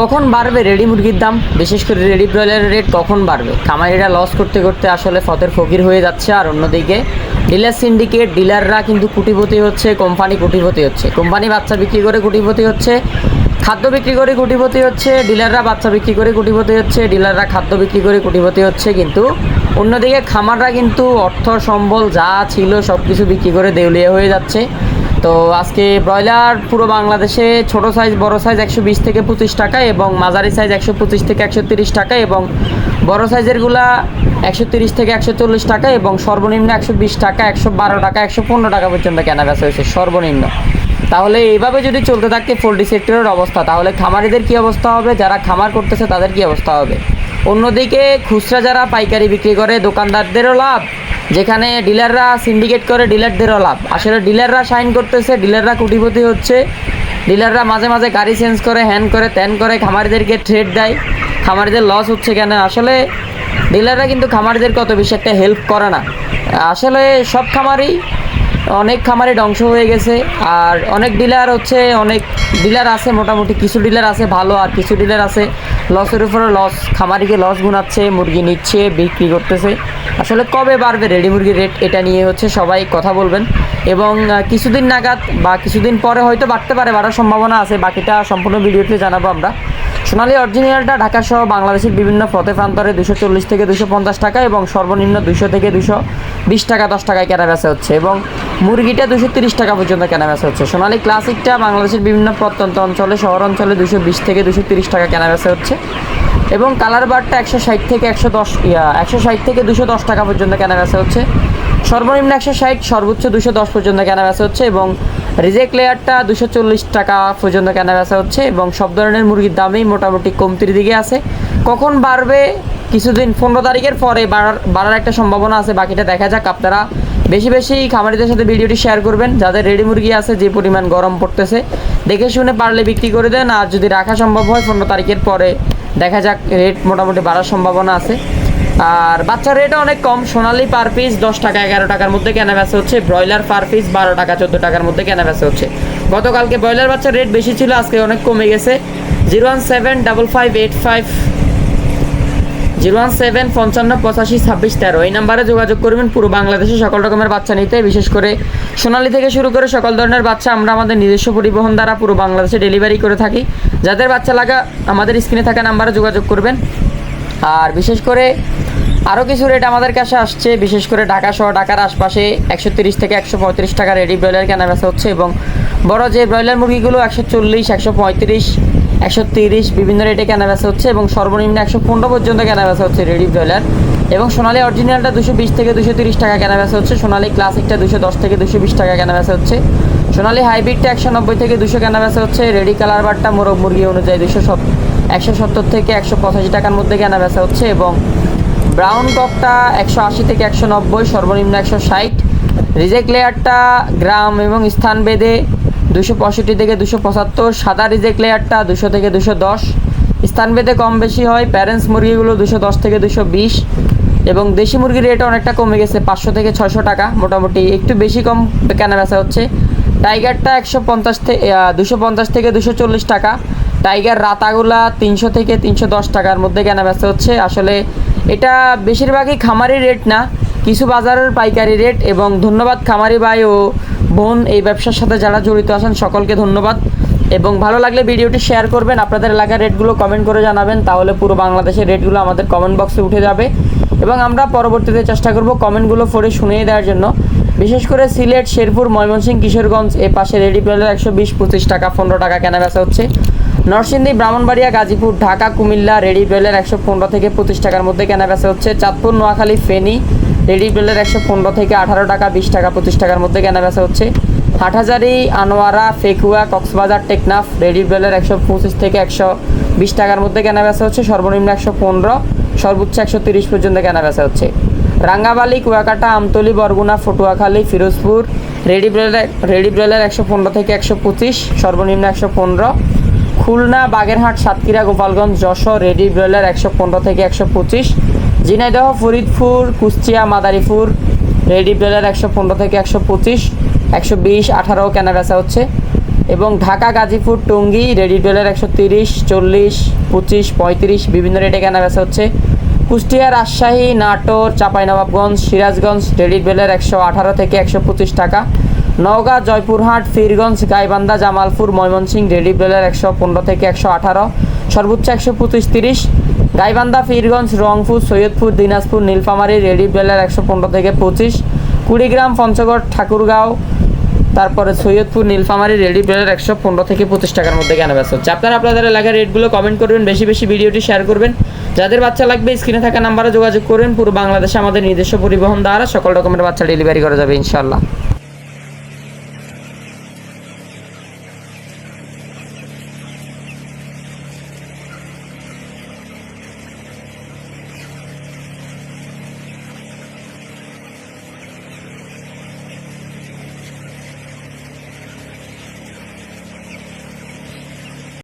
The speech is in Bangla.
কখন বাড়বে রেডি মুরগির দাম? বিশেষ করে রেডি ব্রয়লারের রেট কখন বাড়বে? খামারিরা লস করতে করতে আসলে ফতের ফকির হয়ে যাচ্ছে। আর অন্যদিকে ডিলার সিন্ডিকেট ডিলাররা কিন্তু কুটিপতি হচ্ছে কোম্পানি কুটিপতি হচ্ছে। কোম্পানি বাচ্চা বিক্রি করে কুটিপতি হচ্ছে, খাদ্য বিক্রি করে কুটিপতি হচ্ছে ডিলাররা বাচ্চা বিক্রি করে কুটিপতি হচ্ছে ডিলাররা খাদ্য বিক্রি করে কুটিপতি হচ্ছে। কিন্তু অন্যদিকে খামাররা কিন্তু অর্থ, সম্বল যা ছিল সব কিছু বিক্রি করে দেউলিয়া হয়ে যাচ্ছে। তো আজকে ব্রয়লার পুরো বাংলাদেশে ছোট সাইজ বড় সাইজ একশো বিশ থেকে পঁচিশ টাকা এবং মাঝারি সাইজ একশো পঁচিশ থেকে একশো তিরিশ টাকা এবং বড় সাইজেরগুলা একশো তিরিশ থেকে একশো চল্লিশ টাকা এবং সর্বনিম্ন একশো বিশ টাকা, একশো বারো টাকা, একশো পনেরো টাকা পর্যন্ত কেনা বেচা হয়েছে সর্বনিম্ন। তাহলে এইভাবে যদি চলতে থাকে পোলট্রি সেক্টরের অবস্থা, তাহলে খামারিদের কি অবস্থা হবে? যারা খামার করতেছে তাদের কি অবস্থা হবে? অন্যদিকে খুচরা যারা পাইকারি বিক্রি করে, দোকানদারদেরও লাভ। যেখানে ডিলাররা সিন্ডিকেট করে, ডিলারদেরও লাভ। আসলে ডিলাররা সাইন করতেছে, ডিলাররা কোটিপতি হচ্ছে। ডিলাররা মাঝে মাঝে গাড়ি চেঞ্জ করে হ্যান করে ত্যান করে, খামারিদেরকে ট্রেড দেয়। খামারিদের লস হচ্ছে কেন? আসলে ডিলাররা কিন্তু খামারিদেরকে অত বেশি একটা হেল্প করে না। আসলে সব খামারই, অনেক খামারে ধ্বংস হয়ে গেছে। আর অনেক ডিলার হচ্ছে, অনেক ডিলার আছে, মোটামুটি কিছু ডিলার আছে ভালো আর কিছু ডিলার আছে লসের উপরে লস খামারিকে লস গুনাচ্ছে, মুরগি নিচ্ছে, বিক্রি করতেছে। আসলে কবে বাড়বে রেডি মুরগির রেট এটা নিয়ে হচ্ছে সবাই কথা বলবেন। এবং কিছুদিন নাগাদ বা কিছুদিন পরে হয়তো বাড়তে পারে, বাড়ার সম্ভাবনা আছে। বাকিটা সম্পূর্ণ ভিডিওতে জানাব আমরা। সোনালি অরিজিনালটা ঢাকা সহ বাংলাদেশের বিভিন্ন পথে প্রান্তরে দুশো চল্লিশ থেকে দুশো পঞ্চাশ টাকা এবং সর্বনিম্ন দুশো থেকে দুশো বিশ টাকা, দশ টাকায় কেনা বেচা হচ্ছে। এবং মুরগিটা দুশো তিরিশ টাকা পর্যন্ত কেনা বেচা হচ্ছে। সোনালী ক্লাসিকটা বাংলাদেশের বিভিন্ন প্রত্যন্ত অঞ্চলে, শহর অঞ্চলে দুশো বিশ থেকে দুশো তিরিশ টাকা কেনা বেচা হচ্ছে। এবং কালার বারটা একশো ষাট থেকে একশো দশ একশো ষাট থেকে দুশো দশ টাকা পর্যন্ত কেনা বেচা হচ্ছে। সর্বনিম্ন একশো ষাট, সর্বোচ্চ দুশো দশ পর্যন্ত কেনা বেচা হচ্ছে এবং রিজেক্ট লেয়ারটা দুশো চল্লিশ টাকা পর্যন্ত কেনা বেচা হচ্ছে এবং সব ধরনের মুরগির দামেই মোটামুটি কমতির দিকে আছে। কখন বাড়বে? কিছুদিন, পনেরো তারিখের পরে বাড়ার বাড়ার একটা সম্ভাবনা আছে, বাকিটা দেখা যাক। আপনারা বেশি বেশি খামারিদের সাথে ভিডিওটি শেয়ার করবেন। যাদের রেডি মুরগি আছে, যে পরিমাণ গরম পড়তেছে, দেখে শুনে পারলে বিক্রি করে দেন। আর যদি রাখা সম্ভব হয়, পনেরো তারিখের পরে দেখা যাক রেট মোটামুটি বাড়ার সম্ভাবনা আছে। আর বাচ্চার রেটও অনেক কম। সোনালি পার পিস দশ টাকা, এগারো টাকার মধ্যে কেনা বেচা হচ্ছে। ব্রয়লার পার পিস বারো টাকা, চোদ্দ টাকার মধ্যে কেনা বেচা হচ্ছে। গতকালকে ব্রয়লার বাচ্চার রেট বেশি ছিল, আজকে অনেক কমে গেছে। Zero one seven double five eight five zero one seven পঞ্চান্ন পঁচাশি ছাব্বিশ তেরো। এই নাম্বারে যোগাযোগ করবেন পুরো বাংলাদেশে সকল রকমের বাচ্চা নিতে, বিশেষ করে সোনালি থেকে শুরু করে সকল ধরনের বাচ্চা আমরা আমাদের নিজস্ব পরিবহন দ্বারা পুরো বাংলাদেশে ডেলিভারি করে থাকি। যাদের বাচ্চা লাগা আমাদের স্ক্রিনে থাকা নাম্বারে যোগাযোগ করবেন। আর বিশেষ করে আরও কিছু রেট আমাদের কাছে আসছে, বিশেষ করে ঢাকা সহ ঢাকার আশপাশে একশো তিরিশ থেকে একশো পঁয়ত্রিশ টাকা রেডি ব্রয়লার কেনা বেচা হচ্ছে এবং বড় যে ব্রয়লার মুরগিগুলো একশো চল্লিশ, একশো পঁয়ত্রিশ একশো তিরিশ বিভিন্ন রেটে কেনা বেচা হচ্ছে এবং সর্বনিম্ন একশো পনেরো পর্যন্ত কেনা বেচা হচ্ছে রেডি ব্রয়লার এবং সোনালী অরিজিনালটা দুশো বিশ থেকে দুশো তিরিশ টাকা কেনা বেচা হচ্ছে, সোনালী ক্লাসিকটা দুশো দশ থেকে দুশো বিশ টাকা কেনা বেচা হচ্ছে। সোনালী হাইব্রিডটা একশো নব্বই থেকে দুশো কেনা বেচা হচ্ছে রেডি কালার বারটা মোরগ মুরগি অনুযায়ী দুশো সত একশো সত্তর থেকে একশো পঁচাশি টাকার মধ্যে কেনা বেচা হচ্ছে এবং ব্রাউন ককটা একশো আশি থেকে একশো নব্বই, সর্বনিম্ন একশো ষাট। রিজেক্ট লেয়ারটা গ্রাম এবং স্থান ভেদে দুশো পঁয়ষট্টি থেকে দুশো পঁচাত্তর, সাদা রিজেক্ট লেয়ারটা দুশো থেকে দুশো দশ। স্থানভেদে কম বেশি হয়, প্যারেন্টস মুরগিগুলো দুশো দশ থেকে দুশো বিশ। এবং দেশি মুরগির রেট অনেকটা কমে গেছে, পাঁচশো থেকে ছয়শো টাকা মোটামুটি। একটু বেশি কম কেনা বেচা হচ্ছে। টাইগারটা একশো পঞ্চাশ থেকে দুশো পঞ্চাশ থেকে দুশো চল্লিশ টাকা। টাইগার রাতাগুলা তিনশো থেকে তিনশো দশ টাকার মধ্যে কেনা বেচা হচ্ছে। আসলে এটা বেশিরভাগই খামারি রেট না, কিছু বাজারের পাইকারি রেট। এবং ধন্যবাদ খামারি ভাই ও বোন এই ব্যবসার সাথে যারা জড়িত আছেন, সকলকে ধন্যবাদ। এবং ভালো লাগলে ভিডিওটি শেয়ার করবেন। আপনাদের এলাকার রেটগুলো কমেন্ট করে জানাবেন। তাহলে পুরো বাংলাদেশের রেটগুলো আমাদের কমেন্ট বক্সে উঠে যাবে। এবং আমরা পরবর্তীতে চেষ্টা করব কমেন্টগুলো পড়ে শুনিয়ে দেওয়ার জন্য। বিশেষ করে সিলেট, শেরপুর, ময়মনসিংহ, কিশোরগঞ্জ, এ পাশে রেডি প্লেয়ার একশো বিশ, পঁচিশ টাকা, পনেরো টাকা কেনা বেচা হচ্ছে। নরসিংদী, ব্রাহ্মণবাড়িয়া, গাজীপুর, ঢাকা, কুমিল্লা, রেডি ব্রেলের একশো পনেরো থেকে পঁচিশ টাকার মধ্যে কেনা বেচা হচ্ছে। চাঁদপুর, নোয়াখালী, ফেনী রেডি ব্রেলের একশো পনেরো থেকে আঠারো টাকা, বিশ টাকা, পঁচিশ টাকার মধ্যে কেনা বেচা হচ্ছে। হাটহাজারি, আনোয়ারা, ফেকুয়া, কক্সবাজার, টেকনাফ রেডি ব্রেলের একশো পঁচিশ থেকে একশো বিশ টাকার মধ্যে কেনা বেচা হচ্ছে। সর্বনিম্ন একশো পনেরো, সর্বোচ্চ একশো তিরিশ পর্যন্ত কেনা বেচা হচ্ছে। রাঙ্গাবালি কুয়াকাটা, আমতলি, বরগুনা, ফটুয়াখালী, ফিরোজপুর রেডি ব্রেলের রেডি ব্রেলের একশো পনেরো থেকে একশো পঁচিশ, সর্বনিম্ন একশো পনেরো। খুলনা, বাগেরহাট, সাতক্ষীরা, গোপালগঞ্জ, যশোর রেডি ব্রয়লার একশো পনেরো থেকে একশো পঁচিশ। ঝিনাইদহ, ফরিদপুর, কুষ্টিয়া, মাদারীপুর, রেডি ব্রয়লার একশো পনেরো থেকে একশো পঁচিশ, একশো বিশ, আঠারো কেনা বেচা হচ্ছে। এবং ঢাকা, গাজীপুর, টঙ্গী, রেডি ডলার একশো তিরিশ, চল্লিশ, পঁচিশ, পঁয়ত্রিশ, বিভিন্ন রেটে কেনা বেচা হচ্ছে। কুষ্টিয়া, রাজশাহী, নাটোর, চাঁপাইনবাবগঞ্জ, সিরাজগঞ্জ, রেডি বেলের একশো আঠারো থেকে একশো পঁচিশ টাকা। নওগাঁ, জয়পুরহাট, ফিরগঞ্জ, গাইবান্ধা, জামালপুর ময়মনসিংহ রেডি বেলের একশো পনেরো থেকে একশো আঠারো, সর্বোচ্চ একশো পঁচিশ তিরিশ, গাইবান্ধা, ফিরগঞ্জ, রংপুর, সৈয়দপুর, দিনাজপুর, নীলফামারী রেডি বেলের একশো পনেরো থেকে পঁচিশ, কুড়িগ্রাম, পঞ্চগড়, ঠাকুরগাঁও, তারপরে সৈয়দপুর, নীলফামারী রেডি বেলের একশো পনেরো থেকে পঁচিশ টাকার মধ্যে কেনা ব্যস্ত হচ্ছে। আপনারা আপনাদের এলাকার রেটগুলো কমেন্ট করবেন, বেশি বেশি ভিডিওটি শেয়ার করবেন। যাদের বাচ্চা লাগবে স্ক্রিনে থাকা নাম্বারে যোগাযোগ করুন। পুরো বাংলাদেশে আমাদের নিজস্ব পরিবহন দ্বারা সকল রকমের বাচ্চা ডেলিভারি করা যাবে ইনশাল্লাহ